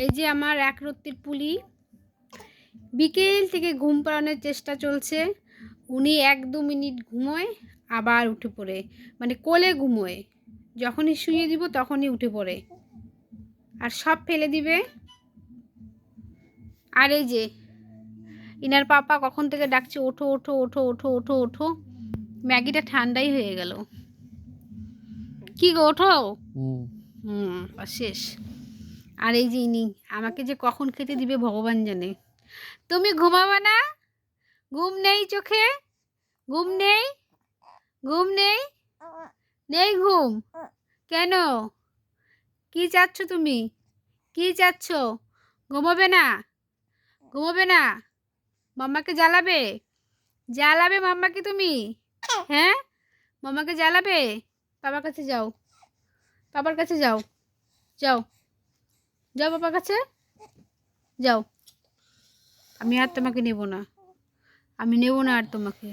এই যে আমার এক রত্তির পুলি। বিকেল থেকে ঘুম পাড়ানোর চেষ্টা চলছে। উনি এক দু মিনিট ঘুমোয় আবার উঠে পড়ে। মানে কোলে ঘুমোয়। যখনই শুয়ে দিব তখনই উঠে পড়ে। আর সব ফেলে দিবে। আর এই যে ইনার পাপা কখন থেকে ডাকছে ওঠো ওঠো ওঠো ওঠো ওঠো ওঠো। ম্যাগিটা ঠান্ডাই হয়ে গেল। কি গো ওঠো? হুম। হুম শেষ। আর এই যে ইনি, আমাকে যে কখন খেতে দিবে ভগবান জানে। তুমি ঘুমাবে না? ঘুম নেই চোখে? ঘুম নেই? ঘুম নেই? নেই ঘুম? কেন? কি চাচ্ছ তুমি? কি চাচ্ছ? ঘুমাবে না? ঘুমাবে না? মাম্মাকে জ্বালাবে? জ্বালাবে মাম্মাকে তুমি? হ্যাঁ? মাম্মাকে জ্বালাবে? বাবার কাছে যাও। বাবার কাছে যাও। যাও। যাও বাবার কাছে? যাও। আমি আর তোমাকে নেব না। আমি নেব না আর তোমাকে।